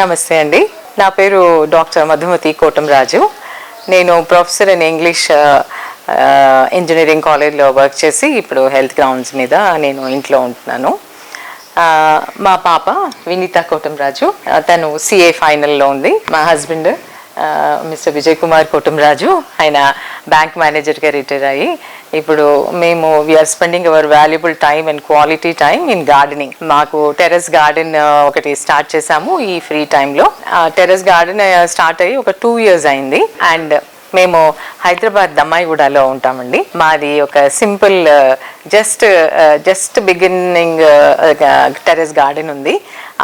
నమస్తే అండి. నా పేరు డాక్టర్ మధుమతి కోటంరాజు. నేను ప్రొఫెసర్ ఇన్ ఇంగ్లీష్ ఇంజనీరింగ్ కాలేజ్లో వర్క్ చేసి ఇప్పుడు హెల్త్ గ్రౌండ్స్ మీద నేను ఇంట్లో ఉంటున్నాను. మా పాప వినీత కోటంరాజు. రాజు తను సిఏ ఫైనల్లో ఉంది. మా హస్బెండ్ మిస్టర్ విజయ్ కుమార్ కోటంరాజు. ఆయన బ్యాంక్ మేనేజర్గా రిటైర్ అయ్యి ఇప్పుడు మేము we are spending our valuable time and quality time in gardening మాకు టెర్రస్ గార్డెన్ uh, ఒకటి స్టార్ట్ చేసాము ఈ ఫ్రీ టైంలో టెర్రస్ గార్డెన్ స్టార్ట్ అయ్యి ఒక టూ ఇయర్స్ అయింది. అండ్ మేము హైదరాబాద్ దమ్మాయిగూడలో ఉంటామండి. మాది ఒక simple just just beginning terrace garden ఉంది.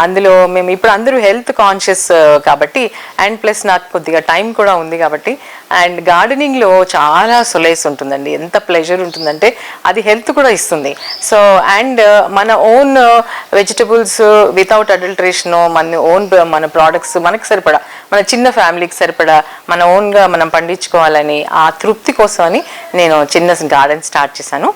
అందులో మేము ఇప్పుడు అందరూ హెల్త్ కాన్షియస్ uh, కాబట్టి అండ్ ప్లస్ నాకు కొద్దిగా టైం కూడా ఉంది కాబట్టి అండ్ గార్డెనింగ్లో చాలా సొలేస్ ఉంటుందండి. ఎంత ప్లెజర్ ఉంటుందంటే అది హెల్త్ కూడా ఇస్తుంది. సో అండ్ uh, మన ఓన్ వెజిటబుల్స్ వితౌట్ అడల్ట్రేషన్ మన ఓన్ uh, మన ప్రోడక్ట్స్ మనకి సరిపడా. మన చిన్న ఫ్యామిలీకి సరిపడా. మన ఓన్గా మనం పండించుకోవాలని ఆ తృప్తి కోసమని నేను చిన్న గార్డెన్ స్టార్ట్ చేశాను.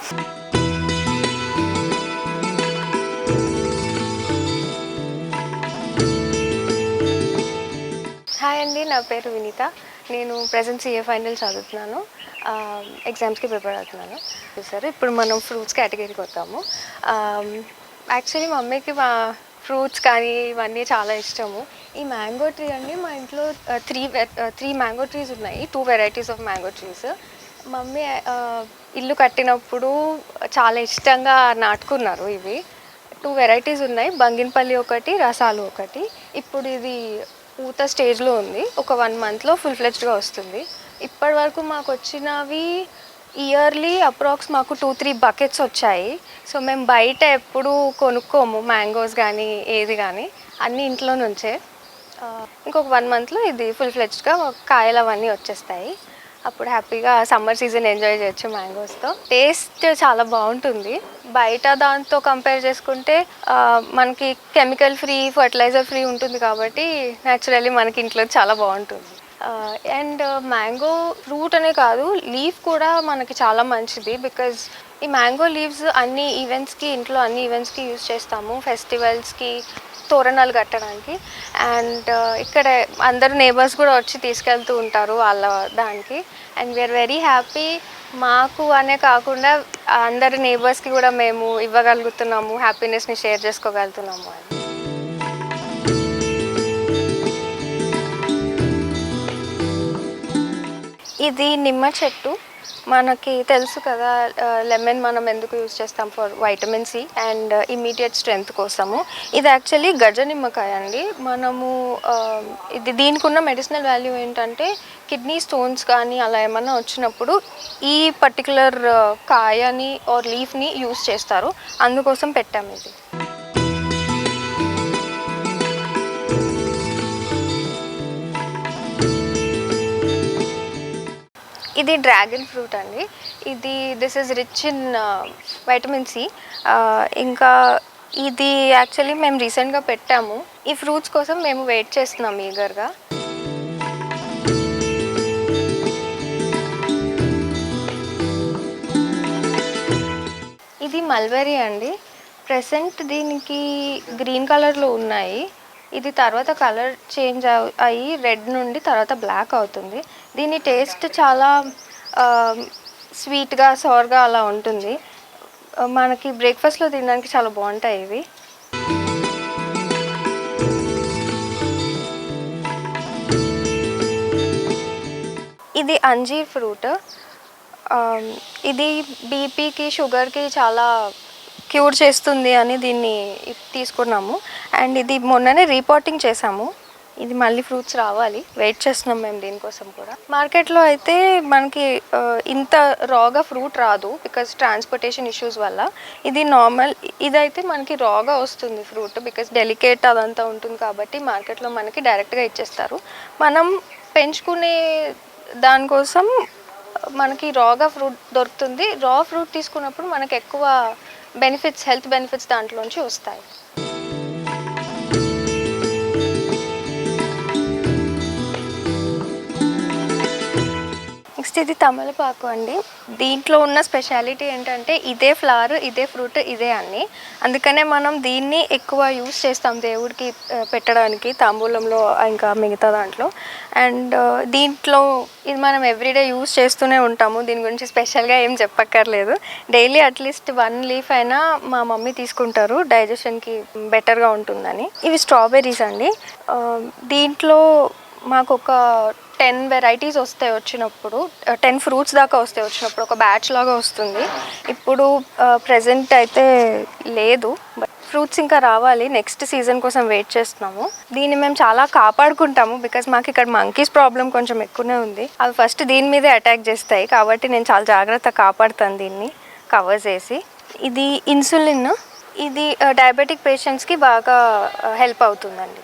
నా పేరు వినీత. నేను ప్రజెంట్ సిఏ ఫైనల్ చదువుతున్నాను. ఎగ్జామ్స్కి ప్రిపేర్ అవుతున్నాను. సార్ ఇప్పుడు మనం ఫ్రూట్స్ కేటగిరీకి వద్దాము. యాక్చువల్లీ మమ్మీకి మా ఫ్రూట్స్ కానీ ఇవన్నీ చాలా ఇష్టము. ఈ మ్యాంగో ట్రీ అండి మా ఇంట్లో త్రీ త్రీ మ్యాంగో ట్రీస్ ఉన్నాయి. Two varieties of mango trees mummy ఇల్లు కట్టినప్పుడు చాలా ఇష్టంగా నాటుకున్నారు ఇవి. టూ వెరైటీస్ ఉన్నాయి. బంగినపల్లి ఒకటి రసాలు ఒకటి. ఇప్పుడు ఇది పూత స్టేజ్లో ఉంది. ఒక వన్ మంత్లో ఫుల్ ఫ్లెజ్డ్గా వస్తుంది. ఇప్పటి వరకు మాకు వచ్చినవి ఇయర్లీ అప్రాక్స్ మాకు టూ త్రీ బకెట్స్ వచ్చాయి. సో మేము బయట ఎప్పుడు కొనుక్కోము మ్యాంగోస్ కానీ ఏది కానీ అన్నీ ఇంట్లో నుంచే. ఇంకొక వన్ మంత్లో ఇది ఫుల్ ఫ్లెజ్డ్గా కాయలు అవన్నీ వచ్చేస్తాయి. అప్పుడు హ్యాపీగా సమ్మర్ సీజన్ ఎంజాయ్ చేయొచ్చు మ్యాంగోస్తో. టేస్ట్ చాలా బాగుంటుంది. బయట దాంతో కంపేర్ చేసుకుంటే మనకి కెమికల్ ఫ్రీ ఫర్టిలైజర్ ఫ్రీ ఉంటుంది కాబట్టి న్యాచురల్లీ మనకి ఇంట్లో చాలా బాగుంటుంది. అండ్ మ్యాంగో ఫ్రూట్ అనే కాదు లీఫ్ కూడా మనకి చాలా మంచిది బికాజ్ ఈ మ్యాంగో లీవ్స్ అన్ని ఈవెంట్స్కి ఇంట్లో అన్ని ఈవెంట్స్కి యూజ్ చేస్తాము. ఫెస్టివల్స్కి తోరణాలు కట్టడానికి. అండ్ uh, ఇక్కడ అందరు నేబర్స్ కూడా వచ్చి తీసుకెళ్తూ ఉంటారు వాళ్ళ దానికి. అండ్ వీఆర్ వెరీ హ్యాపీ మాకు అనే కాకుండా అందరి నేబర్స్కి కూడా మేము ఇవ్వగలుగుతున్నాము హ్యాపీనెస్ని షేర్ చేసుకోగలుగుతున్నాము అని. ఇది నిమ్మ చెట్టు. మనకి తెలుసు కదా లెమన్ మనం ఎందుకు యూజ్ చేస్తాం for vitamin C and immediate strength కోసము. ఇది యాక్చువల్లీ గజ నిమ్మకాయ అండి. మనము ఇది దీనికి ఉన్న మెడిసినల్ వాల్యూ ఏంటంటే కిడ్నీ స్టోన్స్ కానీ అలా ఏమైనా వచ్చినప్పుడు ఈ పర్టికులర్ కాయని ఆర్ లీఫ్ని యూస్ చేస్తారు. అందుకోసం పెట్టాము ఇది. ఇది డ్రాగన్ ఫ్రూట్ అండి. ఇది this is rich in vitamin C ఇంకా ఇది యాక్చువల్లీ మేము రీసెంట్గా పెట్టాము. ఈ ఫ్రూట్స్ కోసం మేము వెయిట్ చేస్తున్నాం ఈగర్గా ఇది మల్బెరీ అండి. ప్రెసెంట్ దీనికి గ్రీన్ కలర్లో ఉన్నాయి. ఇది తర్వాత కలర్ చేంజ్ అయ్యి రెడ్ నుండి తర్వాత బ్లాక్ అవుతుంది. దీని టేస్ట్ చాలా స్వీట్గా సోర్గా అలా ఉంటుంది. మనకి బ్రేక్ఫాస్ట్లో తినడానికి చాలా బాగుంటాయి ఇవి. ఇది అంజీర్ ఫ్రూట్. ఇది బీపీకి షుగర్కి చాలా క్యూర్ చేస్తుంది అని దీన్ని తీసుకున్నాము. అండ్ ఇది మొన్ననే రీపోర్టింగ్ చేసాము ఇది మళ్ళీ ఫ్రూట్స్ రావాలి. వెయిట్ చేస్తున్నాం మేము దీనికోసం కూడా. మార్కెట్లో అయితే మనకి ఇంత రాగా ఫ్రూట్ రాదు బికాస్ ట్రాన్స్పోర్టేషన్ ఇష్యూస్ వల్ల. ఇది నార్మల్ ఇదైతే మనకి రాగా వస్తుంది ఫ్రూట్ బికాస్ డెలికేట్ అదంతా ఉంటుంది కాబట్టి మార్కెట్లో మనకి డైరెక్ట్గా ఇచ్చేస్తారు. మనం పెంచుకునే దానికోసం మనకి రాగా ఫ్రూట్ దొరుకుతుంది. రా ఫ్రూట్ తీసుకున్నప్పుడు మనకి ఎక్కువ బెనిఫిట్స్ హెల్త్ బెనిఫిట్స్ దాంట్లోంచి వస్తాయి. నెక్స్ట్ ఇది తమలపాకు అండి. దీంట్లో ఉన్న స్పెషాలిటీ ఏంటంటే ఇదే ఫ్లవర్ ఇదే ఫ్రూట్ ఇదే అన్ని. అందుకనే మనం దీన్ని ఎక్కువ యూస్ చేస్తాం దేవుడికి పెట్టడానికి తాంబూలంలో ఇంకా మిగతా దాంట్లో. అండ్ దీంట్లో ఇది మనం ఎవ్రీడే యూస్ చేస్తూనే ఉంటాము. దీని గురించి స్పెషల్గా ఏం చెప్పక్కర్లేదు. డైలీ అట్లీస్ట్ వన్ లీఫ్ అయినా మా మమ్మీ తీసుకుంటారు. డైజెషన్కి బెటర్గా ఉంటుందని. ఇవి స్ట్రాబెర్రీస్ అండి. దీంట్లో మాకు ఒక టెన్ వెరైటీస్ వస్తాయి వచ్చినప్పుడు టెన్ ఫ్రూట్స్ దాకా వస్తాయి వచ్చినప్పుడు ఒక బ్యాచ్ లాగా వస్తుంది. ఇప్పుడు ప్రజెంట్ అయితే లేదు ఫ్రూట్స్ ఇంకా రావాలి. నెక్స్ట్ సీజన్ కోసం వెయిట్ చేస్తున్నాము. దీన్ని మేము చాలా కాపాడుకుంటాము బికాజ్ మాకు ఇక్కడ మంకీస్ ప్రాబ్లం కొంచెం ఎక్కువనే ఉంది. అవి ఫస్ట్ దీని మీదే అటాక్ చేస్తాయి. కాబట్టి నేను చాలా జాగ్రత్త కాపాడుతాను దీన్ని కవర్ చేసి. ఇది ఇన్సులిన్ ఇది డయాబెటిక్ పేషెంట్స్కి బాగా హెల్ప్ అవుతుందండి.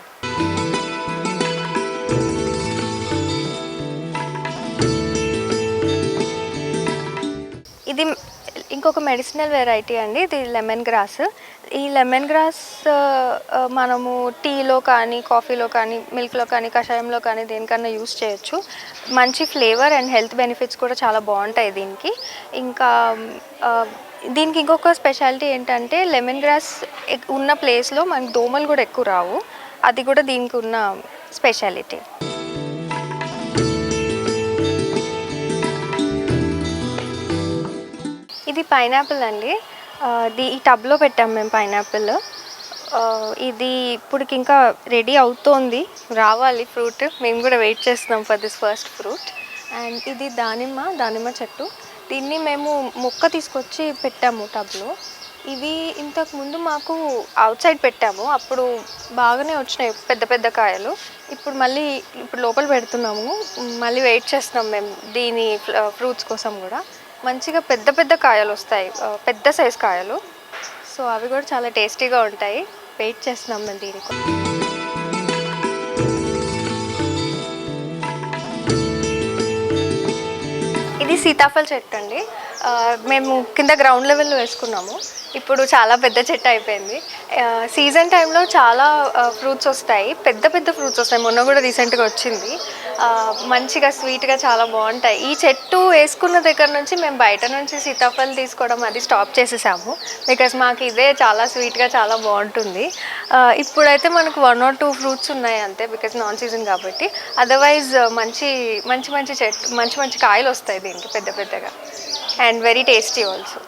ఇది ఇంకొక మెడిసినల్ వెరైటీ అండి ఇది లెమన్ గ్రాస్ ఈ లెమన్ గ్రాస్ మనము టీలో కానీ కాఫీలో కానీ మిల్క్లో కానీ కషాయంలో కానీ దేనికన్నా యూస్ చేయొచ్చు. మంచి ఫ్లేవర్ అండ్ హెల్త్ బెనిఫిట్స్ కూడా చాలా బాగుంటాయి దీనికి. ఇంకా దీనికి ఇంకొక స్పెషాలిటీ ఏంటంటే లెమన్ గ్రాస్ ఎక్- ఉన్న ప్లేస్లో మనకి దోమలు కూడా ఎక్కువ రావు. అది కూడా దీనికి ఉన్న స్పెషాలిటీ ఇది పైనాపిల్ అండి. ది ఈ టబ్లో పెట్టాం మేము పైనాపిల్ ఇది ఇప్పటికి ఇంకా రెడీ అవుతోంది. రావాలి ఫ్రూట్ మేము కూడా వెయిట్ చేస్తున్నాం for this first fruit and ఇది దానిమ్మ దానిమ్మ చెట్టు. దీన్ని మేము మొక్క తీసుకొచ్చి పెట్టాము టబ్లో ఇవి ఇంతకు ముందు మాకు అవుట్ సైడ్ పెట్టాము. అప్పుడు బాగానే వచ్చినాయి పెద్ద పెద్ద కాయలు. ఇప్పుడు మళ్ళీ ఇప్పుడు లోపల పెడుతున్నాము. మళ్ళీ వెయిట్ చేస్తున్నాం మేము దీని ఫ్రూట్స్ కోసం కూడా. మంచిగా పెద్ద పెద్ద కాయలు వస్తాయి. పెద్ద సైజ్ కాయలు. సో అవి కూడా చాలా టేస్టీగా ఉంటాయి. వెయిట్ చేస్తున్నాం మేము దీనికి. ఇది సీతాఫల చెట్టు అండి. మేము కింద గ్రౌండ్ లెవెల్లో వేసుకున్నాము. ఇప్పుడు చాలా పెద్ద చెట్టు అయిపోయింది. సీజన్ టైంలో చాలా ఫ్రూట్స్ వస్తాయి. పెద్ద పెద్ద ఫ్రూట్స్ వస్తాయి. మొన్న కూడా రీసెంట్గా వచ్చింది. మంచిగా స్వీట్గా చాలా బాగుంటాయి. ఈ చెట్టు వేసుకున్న దగ్గర నుంచి మేము బయట నుంచి సీతాఫలం తీసుకోవడం అది స్టాప్ చేసేసాము. బికాస్ మాకు ఇదే చాలా స్వీట్గా చాలా బాగుంటుంది. ఇప్పుడైతే మనకు వన్ ఆర్ టూ ఫ్రూట్స్ ఉన్నాయి అంతే. బికాస్ నాన్ సీజన్ కాబట్టి. అదర్వైజ్ మంచి మంచి మంచి చెట్టు మంచి మంచి కాయలు వస్తాయి దీనికి పెద్ద పెద్దగా. And very tasty also.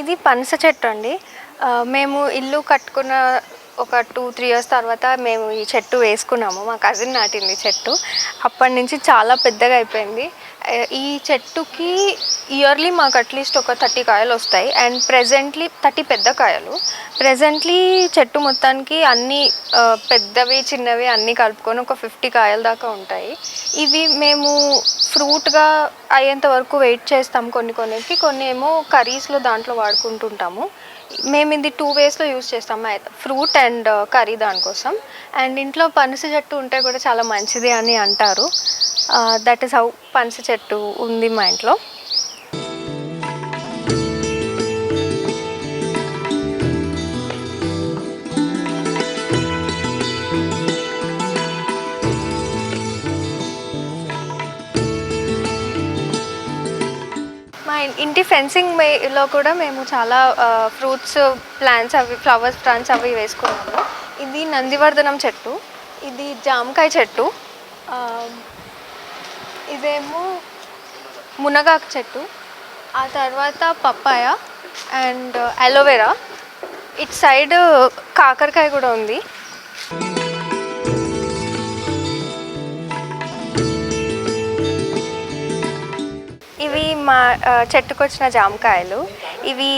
ఇది పనస చెట్టు అండి. మేము ఇల్లు కట్టుకున్న ఒక టూ త్రీ ఇయర్స్ తర్వాత మేము ఈ చెట్టు వేసుకున్నాము. మా కజిన్ నాటింది చెట్టు. అప్పటి నుంచి చాలా పెద్దగా అయిపోయింది. ఈ చెట్టుకి ఇయర్లీ మాకు అట్లీస్ట్ ఒక థర్టీ కాయలు వస్తాయి. అండ్ ప్రెజెంట్లీ థర్టీ పెద్ద కాయలు. ప్రెజెంట్లీ చెట్టు మొత్తానికి అన్ని పెద్దవి చిన్నవి అన్నీ కలుపుకొని ఒక ఫిఫ్టీ కాయల దాకా ఉంటాయి. ఇవి మేము ఫ్రూట్గా అయ్యేంత వరకు వెయిట్ చేస్తాం కొన్ని కొన్నికి. కొన్ని ఏమో కర్రీస్లో దాంట్లో వాడుకుంటుంటాము. మేము ఇది టూ వేస్లో యూస్ చేస్తాం ఫ్రూట్ అండ్ కర్రీ దానికోసం. అండ్ ఇంట్లో పనస చెట్టు ఉంటే కూడా చాలా మంచిది అని అంటారు. దట్ ఈస్ హౌ పనస చెట్టు ఉంది మా ఇంట్లో. ఇంటి ఫెన్సింగ్లో కూడా మేము చాలా ఫ్రూట్స్ ప్లాంట్స్ అవి ఫ్లవర్స్ ప్లాంట్స్ అవి వేసుకున్నాము. ఇది నందివర్ధనం చెట్టు. ఇది జామకాయ చెట్టు. ఇదేమో మునగాకు చెట్టు. ఆ తర్వాత పప్పాయ అండ్ అలోవెరా ఇటు సైడ్ కాకరకాయ కూడా ఉంది. మా చెట్టుకొచ్చిన జామకాయలు. ఇవి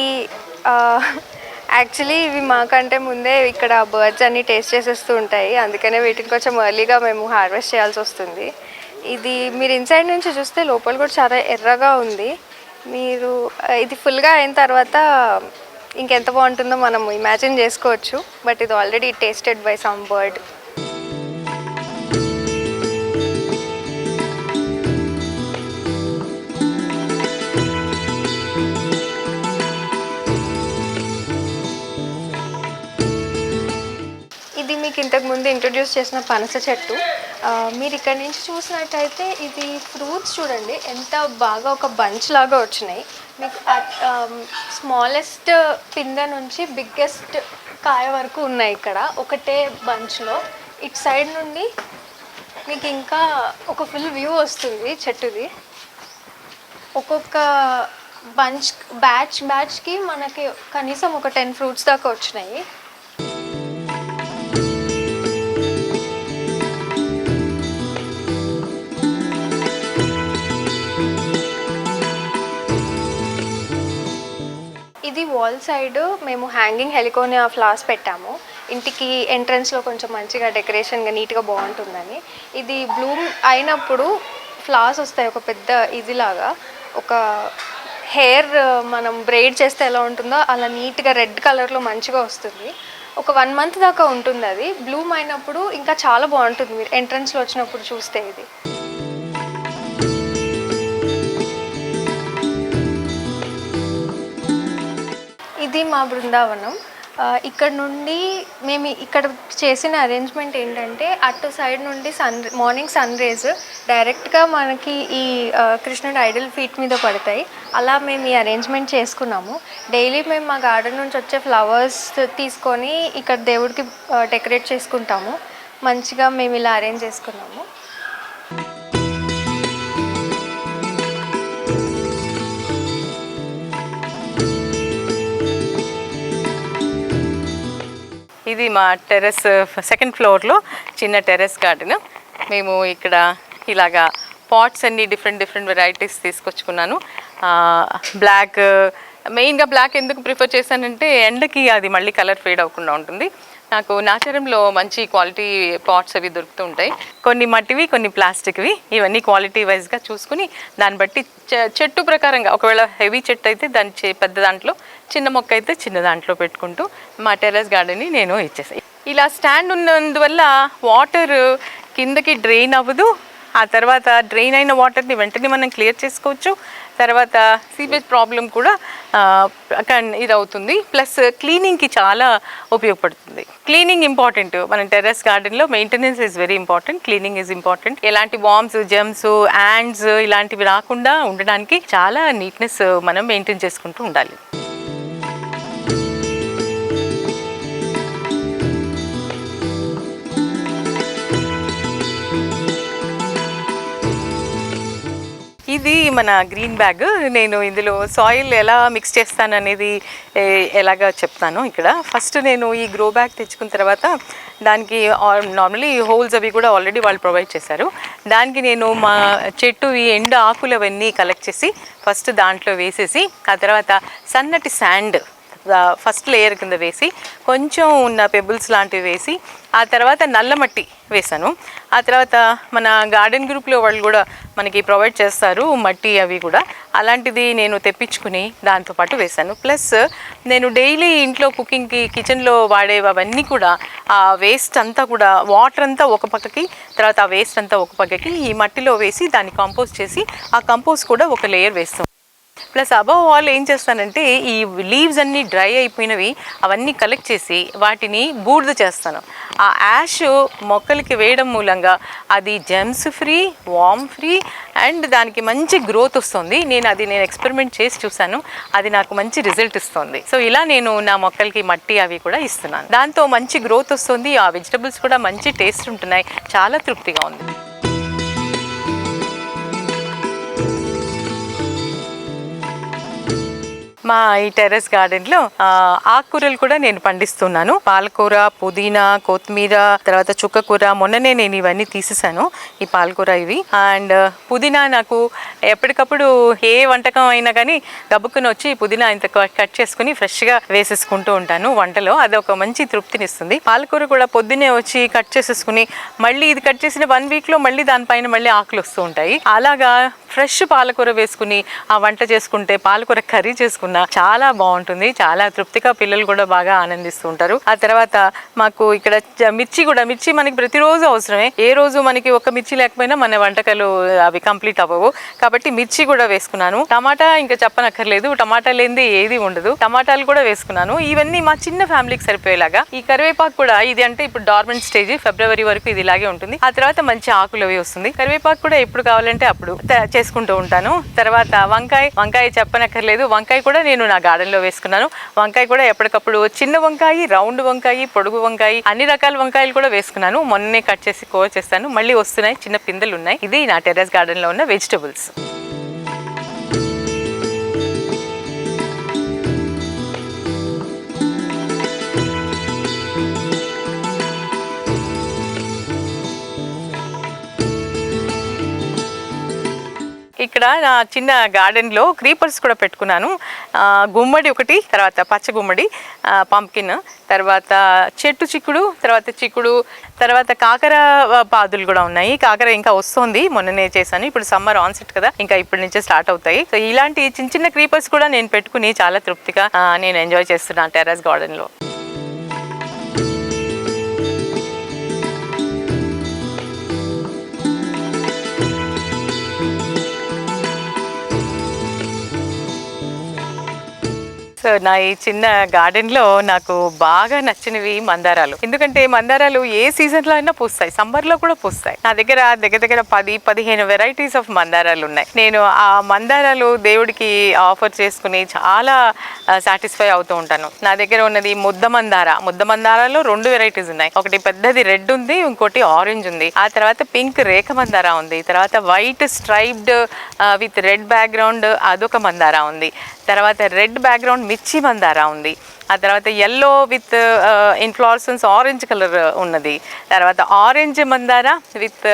యాక్చువల్లీ ఇవి మాకంటే ముందే ఇక్కడ బర్డ్స్ అన్ని టేస్ట్ చేసేస్తూ ఉంటాయి. అందుకనే వీటిని కొంచెం ఎర్లీగా మేము హార్వెస్ట్ చేయాల్సి వస్తుంది. ఇది మీరు ఇన్సైడ్ నుంచి చూస్తే లోపల కూడా చాలా ఎర్రగా ఉంది. మీరు ఇది ఫుల్గా అయిన తర్వాత ఇంకెంత బాగుంటుందో మనం ఇమాజిన్ చేసుకోవచ్చు. బట్ ఇది already tasted by some bird. మీకు ఇంతకు ముందు ఇంట్రొడ్యూస్ చేసిన పనస చెట్టు మీరు ఇక్కడ నుంచి చూసినట్టయితే ఇది ఫ్రూట్స్ చూడండి ఎంత బాగా ఒక బంచ్ లాగా వచ్చినాయి. మీకు స్మాలెస్ట్ పిందె నుంచి బిగ్గెస్ట్ కాయ వరకు ఉన్నాయి ఇక్కడ ఒకటే బంచ్లో ఇటు సైడ్ నుండి మీకు ఇంకా ఒక ఫుల్ వ్యూ వస్తుంది చెట్టుది. ఒక్కొక్క బంచ్ బ్యాచ్ బ్యాచ్కి మనకి కనీసం ఒక టెన్ ఫ్రూట్స్ దాకా వచ్చినాయి. ఇది వాల్ సైడ్ మేము హ్యాంగింగ్ హెలికోనియా ఫ్లవర్స్ పెట్టాము. ఇంటికి ఎంట్రన్స్లో కొంచెం మంచిగా డెకరేషన్గా నీట్గా బాగుంటుందని. ఇది బ్లూమ్ అయినప్పుడు ఫ్లవర్స్ వస్తాయి ఒక పెద్ద ఇదిలాగా ఒక హెయిర్ మనం బ్రెయిడ్ చేస్తే ఎలా ఉంటుందో అలా నీట్గా రెడ్ కలర్లో మంచిగా వస్తుంది. ఒక వన్ మంత్ దాకా ఉంటుంది అది బ్లూమ్ అయినప్పుడు ఇంకా చాలా బాగుంటుంది మీరు ఎంట్రన్స్లో వచ్చినప్పుడు చూస్తే ఇది. ఇది మా బృందావనం. ఇక్కడ నుండి మేము ఇక్కడ చేసిన అరేంజ్మెంట్ ఏంటంటే అటు సైడ్ నుండి సన్ మార్నింగ్ సన్ రేజ్ డైరెక్ట్గా మనకి ఈ కృష్ణుడు కృష్ణుడి ఐడల్ ఫీట్ మీద పడతాయి. అలా మేము ఈ అరేంజ్మెంట్ చేసుకున్నాము. డైలీ మేము మా గార్డెన్ నుంచి వచ్చే ఫ్లవర్స్ తీసుకొని ఇక్కడ దేవుడికి డెకరేట్ చేసుకుంటాము. మంచిగా మేము ఇలా అరేంజ్ చేసుకున్నాము. ఇది మా టెర్రస్ సెకండ్ ఫ్లోర్లో చిన్న టెర్రస్ గార్డెన్. మేము ఇక్కడ ఇలాగా పాట్స్ అన్ని డిఫరెంట్ డిఫరెంట్ వెరైటీస్ తీసుకొచ్చుకున్నాను. బ్లాక్ మెయిన్గా బ్లాక్ ఎందుకు ప్రిఫర్ చేశానంటే ఎండకి అది మళ్ళీ కలర్ ఫేడ్ అవ్వకుండా ఉంటుంది. నాకు నాచారంలో మంచి క్వాలిటీ పాట్స్ అవి దొరుకుతూ ఉంటాయి కొన్ని మట్టివి కొన్ని ప్లాస్టిక్వి. ఇవన్నీ క్వాలిటీ వైజ్గా చూసుకుని దాన్ని బట్టి చె- చెట్టు ప్రకారంగా ఒకవేళ హెవీ చెట్టు అయితే దాని చే- పెద్ద దాంట్లో చిన్న మొక్క అయితే చిన్న దాంట్లో పెట్టుకుంటూ మా టెర్రస్ గార్డెన్ని నేను ఇచ్చేసాను ఇలా స్టాండ్ ఉన్నందువల్ల వాటర్ కిందకి డ్రెయిన్ అవ్వదు. ఆ తర్వాత డ్రైన్ అయిన వాటర్ని వెంటనే మనం క్లియర్ చేసుకోవచ్చు. తర్వాత సీవేజ్ ప్రాబ్లం కూడా ఆ, ఇది అవుతుంది ప్లస్ క్లీనింగ్కి చాలా ఉపయోగపడుతుంది. Cleaning important. మన టెర్రస్ గార్డెన్లో maintenance is very important. Cleaning is important. ఎలాంటి వామ్స్ జెమ్స్ యాండ్స్ ఇలాంటివి రాకుండా ఉండడానికి చాలా నీట్నెస్ మనం మెయింటైన్ చేసుకుంటూ ఉండాలి. ఇది మన గ్రీన్ బ్యాగ్ నేను ఇందులో సాయిల్ ఎలా మిక్స్ చేస్తాను అనేది ఎలాగ ఎలాగా చెప్తాను ఇక్కడ. ఫస్ట్ నేను ఈ గ్రో బ్యాగ్ తెచ్చుకున్న తర్వాత దానికి నార్మల్లీ హోల్స్ అవి కూడా ఆల్రెడీ వాళ్ళు ప్రొవైడ్ చేశారు. దానికి నేను మా చెట్టు ఈ ఎండు ఆకులు అవన్నీ కలెక్ట్ చేసి ఫస్ట్ దాంట్లో వేసేసి ఆ తర్వాత సన్నటి శాండ్ ఫస్ట్ లేయర్ కింద వేసి కొంచెం ఉన్న పెబుల్స్ లాంటివి వేసి ఆ తర్వాత నల్ల మట్టి వేశాను ఆ తర్వాత మన గార్డెన్ గ్రూప్లో వాళ్ళు కూడా మనకి ప్రొవైడ్ చేస్తారు మట్టి అవి కూడా. అలాంటిది నేను తెప్పించుకుని దాంతోపాటు వేశాను ప్లస్ నేను డైలీ ఇంట్లో కుకింగ్కి కిచెన్లో వాడేవి అవన్నీ కూడా ఆ వేస్ట్ అంతా కూడా వాటర్ అంతా ఒక పక్కకి తర్వాత ఆ వేస్ట్ అంతా ఒక పక్కకి ఈ మట్టిలో వేసి దాన్ని కంపోజ్ చేసి ఆ కంపోజ్ కూడా ఒక లేయర్ వేస్తాం ప్లస్ అబవ్ ఆల్ ఏం చేస్తానంటే ఈ లీవ్స్ అన్నీ డ్రై అయిపోయినవి అవన్నీ కలెక్ట్ చేసి వాటిని బూడిద చేస్తాను. ఆ యాష్ మొక్కలకి వేయడం మూలంగా అది germs free worm free and దానికి మంచి గ్రోత్ వస్తుంది. నేను అది నేను ఎక్స్పెరిమెంట్ చేసి చూశాను. అది నాకు మంచి రిజల్ట్ ఇస్తుంది. సో ఇలా నేను నా మొక్కలకి మట్టి అవి కూడా ఇస్తున్నాను. దాంతో మంచి గ్రోత్ వస్తుంది. ఆ వెజిటబుల్స్ కూడా మంచి టేస్ట్ ఉంటున్నాయి. చాలా తృప్తిగా ఉంది. మా ఈ టెర్రస్ గార్డెన్లో ఆకుకూరలు కూడా నేను పండిస్తున్నాను. పాలకూర పుదీనా కొత్తిమీర తర్వాత చుక్కకూర మొన్ననే నేను ఇవన్నీ తీసేసాను ఈ పాలకూర ఇవి. అండ్ పుదీనా నాకు ఎప్పటికప్పుడు ఏ వంటకం అయినా కానీ గబుక్కుని వచ్చి పుదీనా ఇంత కట్ కట్ చేసుకుని ఫ్రెష్గా వేసేసుకుంటూ ఉంటాను వంటలో. అది ఒక మంచి తృప్తినిస్తుంది. పాలకూర కూడా పొద్దునే వచ్చి కట్ చేసేసుకుని మళ్ళీ ఇది కట్ చేసిన వన్ వీక్లో మళ్ళీ దానిపైన మళ్ళీ ఆకులు వస్తూ ఉంటాయి. అలాగా ఫ్రెష్ పాలకూర వేసుకుని ఆ వంట చేసుకుంటే పాలకూర కర్రీ చేసుకుని చాలా బాగుంటుంది. చాలా తృప్తిగా పిల్లలు కూడా బాగా ఆనందిస్తూ ఉంటారు ఆ తర్వాత మాకు ఇక్కడ మిర్చి కూడా మిర్చి మనకి ప్రతిరోజు అవసరమే. ఏ రోజు మనకి ఒక మిర్చి లేకపోయినా మన వంటకాలు అవి కంప్లీట్ అవ్వవు. కాబట్టి మిర్చి కూడా వేసుకున్నాను. టమాటా ఇంకా చెప్పనక్కర్లేదు. టమాటా లేనిది ఏది ఉండదు. టమాటాలు కూడా వేసుకున్నాను. ఇవన్నీ మా చిన్న ఫ్యామిలీకి సరిపోయేలాగా. ఈ కరివేపాకు కూడా ఇది అంటే ఇప్పుడు డార్మెంట్ స్టేజ్ ఫిబ్రవరి వరకు ఇది ఇలాగే ఉంటుంది. ఆ తర్వాత మంచి ఆకులు అవి వస్తుంది. కరివేపాకు కూడా ఎప్పుడు కావాలంటే అప్పుడు చేసుకుంటూ ఉంటాను. తర్వాత వంకాయ వంకాయ చెప్పనక్కర్లేదు. వంకాయ కూడా నేను నా గార్డెన్లో వేసుకున్నాను. వంకాయ కూడా ఎప్పటికప్పుడు చిన్న వంకాయ రౌండ్ వంకాయ పొడుగు వంకాయ అన్ని రకాల వంకాయలు కూడా వేసుకున్నాను. మొన్నే కట్ చేసి కోర్ చేస్తాను. మళ్ళీ వస్తున్నాయి చిన్న పిందెలు ఉన్నాయి ఇది నా టెర్రస్ గార్డెన్లో ఉన్న వెజిటబుల్స్. ఇక్కడ నా చిన్న గార్డెన్లో క్రీపర్స్ కూడా పెట్టుకున్నాను. గుమ్మడి ఒకటి తర్వాత పచ్చ గుమ్మడి పంకిన్ తర్వాత చెట్టు చిక్కుడు తర్వాత చిక్కుడు తర్వాత కాకర పాదులు కూడా ఉన్నాయి. కాకర ఇంకా వస్తుంది. మొన్ననే చేశాను. ఇప్పుడు సమ్మర్ ఆన్సెట్ కదా. ఇంకా ఇప్పటి నుంచే స్టార్ట్ అవుతాయి. సో ఇలాంటి చిన్న చిన్న క్రీపర్స్ కూడా నేను పెట్టుకుని చాలా తృప్తిగా నేను ఎంజాయ్ చేస్తున్నాను టెర్రస్ గార్డెన్లో. సో నా ఈ చిన్న గార్డెన్లో నాకు బాగా నచ్చినవి మందారాలు. ఎందుకంటే మందారాలు ఏ సీజన్లో అయినా పూస్తాయి. సమ్మర్లో కూడా పూస్తాయి. నా దగ్గర దగ్గర దగ్గర పది పదిహేను వెరైటీస్ ఆఫ్ మందారాలు ఉన్నాయి. నేను ఆ మందారాలు దేవుడికి ఆఫర్ చేసుకుని చాలా సాటిస్ఫై అవుతూ ఉంటాను. నా దగ్గర ఉన్నది ముద్ద మందార. ముద్ద మందారాలో రెండు వెరైటీస్ ఉన్నాయి. ఒకటి పెద్దది రెడ్ ఉంది ఇంకోటి ఆరెంజ్ ఉంది. ఆ తర్వాత పింక్ రేఖ మందార ఉంది. తర్వాత white striped with red background అదొక మందార ఉంది. తర్వాత రెడ్ బ్యాక్గ్రౌండ్ మిర్చి మందార ఉంది. ఆ తర్వాత yellow with inflorescence orange colour ఉన్నది. తర్వాత ఆరెంజ్ మందార విత్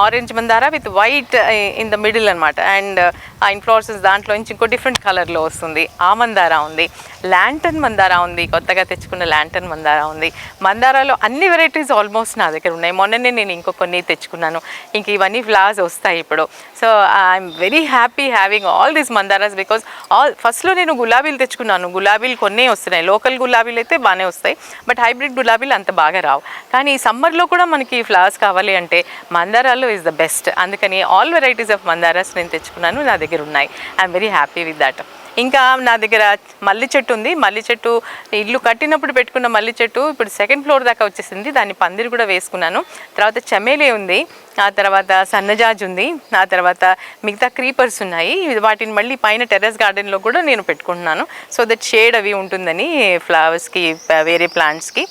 ఆరెంజ్ మందార with white in the middle అనమాట అండ్ ఆ ఇన్ఫ్లాసన్స్ దాంట్లో నుంచి ఇంకో డిఫరెంట్ కలర్లో వస్తుంది. ఆ మందార ఉంది. ల్యాంటన్ మందార ఉంది. కొత్తగా తెచ్చుకున్న ల్యాంటన్ మందార ఉంది. మందారాలో అన్ని వెరైటీస్ ఆల్మోస్ట్ నా దగ్గర ఉన్నాయి. మొన్ననే నేను ఇంకో కొన్ని తెచ్చుకున్నాను. ఇంక ఇవన్నీ ఫ్లవర్స్ వస్తాయి ఇప్పుడు. So I'm very happy having all these మందారాస్ because all ఫస్ట్లో నేను గులాబీలు తెచ్చుకున్నాను. గులాబీలు కొన్నే వస్తున్నాయి. లోకల్ గులాబీలు అయితే బాగానే వస్తాయి. బట్ హైబ్రిడ్ గులాబీలు అంత బాగా రావు. కానీ ఈ సమ్మర్లో కూడా మనకి ఫ్లవర్స్ కావాలి అంటే మందారాలు ఈజ్ ద బెస్ట్ అందుకని ఆల్ వెరైటీస్ ఆఫ్ మందారాస్ నేను తెచ్చుకున్నాను నా దగ్గర ఉన్నాయి. I'm very happy with that ఇంకా నా దగ్గర మల్లి చెట్టు ఉంది. మల్లి చెట్టు ఇల్లు కట్టినప్పుడు పెట్టుకున్న మల్లి చెట్టు ఇప్పుడు సెకండ్ ఫ్లోర్ దాకా వచ్చేసింది. దాన్ని పందిరి కూడా వేసుకున్నాను. తర్వాత చెమేలే ఉంది. ఆ తర్వాత సన్నజాజ్ ఉంది. ఆ తర్వాత మిగతా క్రీపర్స్ ఉన్నాయి. వాటిని మళ్ళీ పైన టెర్రస్ గార్డెన్లో కూడా నేను పెట్టుకుంటున్నాను. సో దట్ షేడ్ అవి ఉంటుందని ఫ్లవర్స్కి వేరే ప్లాంట్స్కి.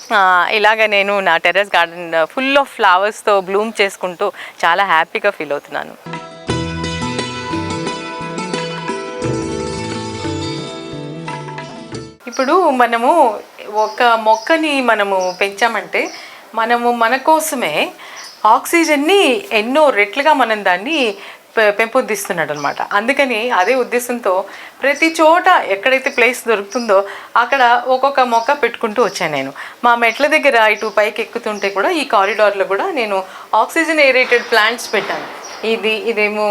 ఇలాగ నేను నా టెర్రస్ గార్డెన్ ఫుల్ ఆఫ్ ఫ్లవర్స్తో బ్లూమ్ చేసుకుంటూ చాలా హ్యాపీగా ఫీల్ అవుతున్నాను. ఇప్పుడు మనము ఒక మొక్కని మనము పెంచామంటే మనము మన కోసమే ఆక్సిజన్ని ఎన్నో రెట్లుగా మనం దాన్ని పె- పెంపొందిస్తున్నాడు అనమాట అందుకని అదే ఉద్దేశంతో ప్రతి చోట ఎక్కడైతే ప్లేస్ దొరుకుతుందో అక్కడ ఒక్కొక్క మొక్క పెట్టుకుంటూ వచ్చాను నేను. మా మెట్ల దగ్గర ఇటు పైకి ఎక్కుతుంటే కూడా ఈ కారిడార్లో కూడా నేను ఆక్సిజన్ ఏరేటెడ్ ప్లాంట్స్ పెట్టాను. ఇది ఇదేమో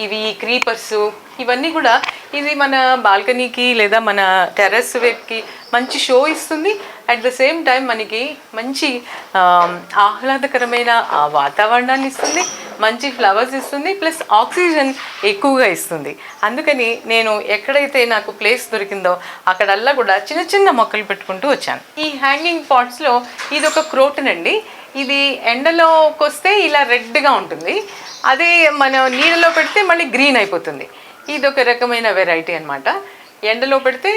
ఇవి క్రీపర్స్ ఇవన్నీ కూడా ఇది మన బాల్కనీకి లేదా మన టెర్రస్ వైపుకి మంచి షో ఇస్తుంది. అట్ ద సేమ్ టైం మనకి మంచి ఆహ్లాదకరమైన వాతావరణాన్ని ఇస్తుంది మంచి ఫ్లవర్స్ ఇస్తుంది ప్లస్ ఆక్సిజన్ ఎక్కువగా ఇస్తుంది. అందుకని నేను ఎక్కడైతే నాకు ప్లేస్ దొరికిందో అక్కడల్లా కూడా చిన్న చిన్న మొక్కలు పెట్టుకుంటూ వచ్చాను. ఈ హ్యాంగింగ్ పాట్స్లో ఇది ఒక క్రోటన్ అండి. ఇది ఎండలోకి వస్తే ఇలా రెడ్గా ఉంటుంది. అదే మనం నీళ్ళలో పెడితే మళ్ళీ గ్రీన్ అయిపోతుంది. ఇది ఒక రకమైన వెరైటీ అనమాట ఎండలో పెడితే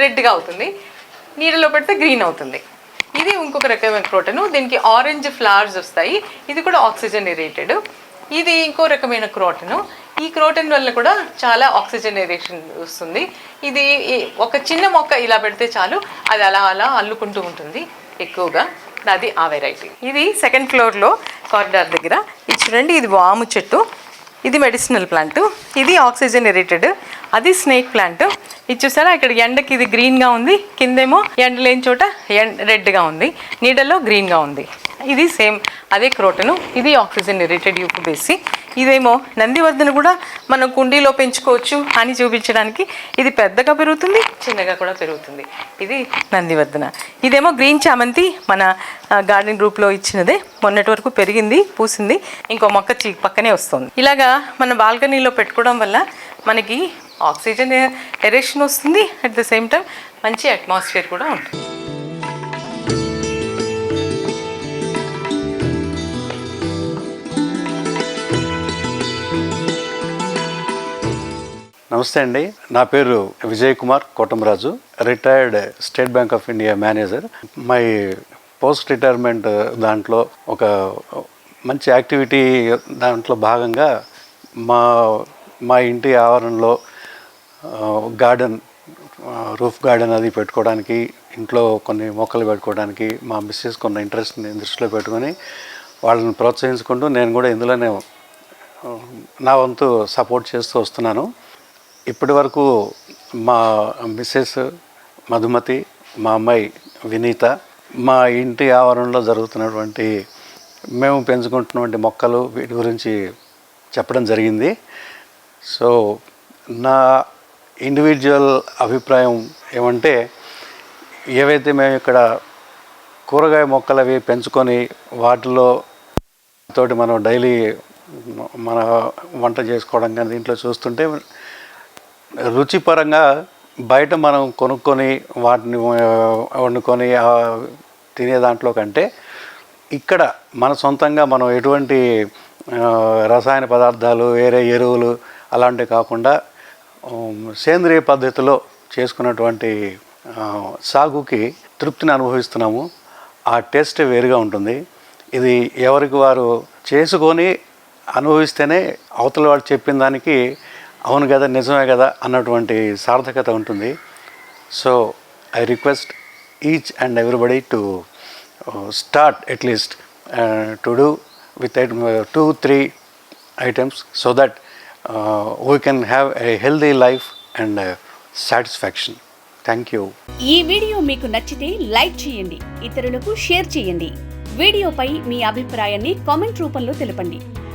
రెడ్గా అవుతుంది నీళ్ళలో పెడితే గ్రీన్ అవుతుంది. ఇది ఇంకొక రకమైన క్రోటను దీనికి ఆరెంజ్ ఫ్లవర్స్ వస్తాయి. ఇది కూడా ఆక్సిజన్ రేటెడ్ ఇది ఇంకో రకమైన క్రోటను ఈ క్రోటన్ వల్ల కూడా చాలా ఆక్సిజన్ ఏరేషన్ వస్తుంది. ఇది ఒక చిన్న మొక్క ఇలా పెడితే చాలు అది అలా అలా అల్లుకుంటూ ఉంటుంది ఎక్కువగా. అది ఆ వెరైటీ ఇది సెకండ్ ఫ్లోర్లో కారిడార్ దగ్గర. ఇది చూడండి ఇది వాము చెట్టు. ఇది మెడిసినల్ ప్లాంట్ ఇది ఆక్సిజన్ ఎరేటెడ్ అది స్నేక్ ప్లాంట్ ఇది చూసారా? ఇక్కడ ఎండకి ఇది గ్రీన్గా ఉంది కిందేమో ఎండ లేని చోట రెడ్గా ఉంది నీడలో గ్రీన్గా ఉంది. ఇది సేమ్ అదే క్రోటను ఇది ఆక్సిజన్ ఇరేటెడ్ యూపు బేసి ఇదేమో నందివర్ధన కూడా మనం కుండీలో పెంచుకోవచ్చు అని చూపించడానికి ఇది పెద్దగా పెరుగుతుంది చిన్నగా కూడా పెరుగుతుంది. ఇది నందివర్ధన. ఇదేమో గ్రీన్ చామంతి మన గార్డెన్ గ్రూప్లో ఇచ్చినదే. మొన్నటి వరకు పెరిగింది పూసింది. ఇంకో మొక్క చీ పక్కనే వస్తుంది. ఇలాగా మన బాల్కనీలో పెట్టుకోవడం వల్ల మనకి ఆక్సిజన్ ఎరేషన్ వస్తుంది. అట్ ద సేమ్ టైం మంచి అట్మాస్ఫియర్ కూడా ఉంటుంది. నమస్తే అండి. నా పేరు Vijay Kumar Kotamaraju retired state bank of India manager. My post retirement దాంట్లో ఒక మంచి యాక్టివిటీ దాంట్లో భాగంగా మా మా ఇంటి ఆవరణలో గార్డెన్ రూఫ్ గార్డెన్ అది పెట్టుకోవడానికి ఇంట్లో కొన్ని మొక్కలు పెట్టుకోవడానికి మా మిస్సెస్ కొన్ని ఇంట్రెస్ట్ని దృష్టిలో పెట్టుకొని వాళ్ళని ప్రోత్సహించుకుంటూ నేను కూడా ఇందులోనే నా వంతు సపోర్ట్ చేస్తూ వస్తున్నాను. ఇప్పటి వరకు మా మిస్సెస్ మధుమతి మా అమ్మాయి వినీత మా ఇంటి ఆవరణలో జరుగుతున్నటువంటి మేము పెంచుకుంటున్నటువంటి మొక్కలు వీటి గురించి చెప్పడం జరిగింది. సో నా ఇండివిజువల్ అభిప్రాయం ఏమంటే ఏవైతే మేము ఇక్కడ కూరగాయ మొక్కలు అవి పెంచుకొని వాటిలో తోటి మనం డైలీ మన వంట చేసుకోవడం కానీ దీంట్లో చూస్తుంటే రుచిపరంగా బయట మనం కొనుక్కొని వాటిని వండుకొని తినే దాంట్లో కంటే ఇక్కడ మన సొంతంగా మనం ఎటువంటి రసాయన పదార్థాలు వేరే ఎరువులు అలాంటివి కాకుండా సేంద్రియ పద్ధతిలో చేసుకున్నటువంటి సాగుకి తృప్తిని అనుభవిస్తున్నాము. ఆ టేస్ట్ వేరుగా ఉంటుంది. ఇది ఎవరికి వారు చేసుకొని అనుభవిస్తేనే అవతల వాళ్ళు చెప్పిన దానికి అవును కదా నిజమే కదా అన్నటువంటి సార్థకత ఉంటుంది. So I request each and everybody to start at least to do with two three items so that we can have a healthy life and satisfaction thank you ఈ వీడియో మీకు నచ్చితే లైక్ చేయండి ఇతరులకు షేర్ చేయండి. వీడియోపై మీ అభిప్రాయాన్ని comment రూపంలో తెలపండి.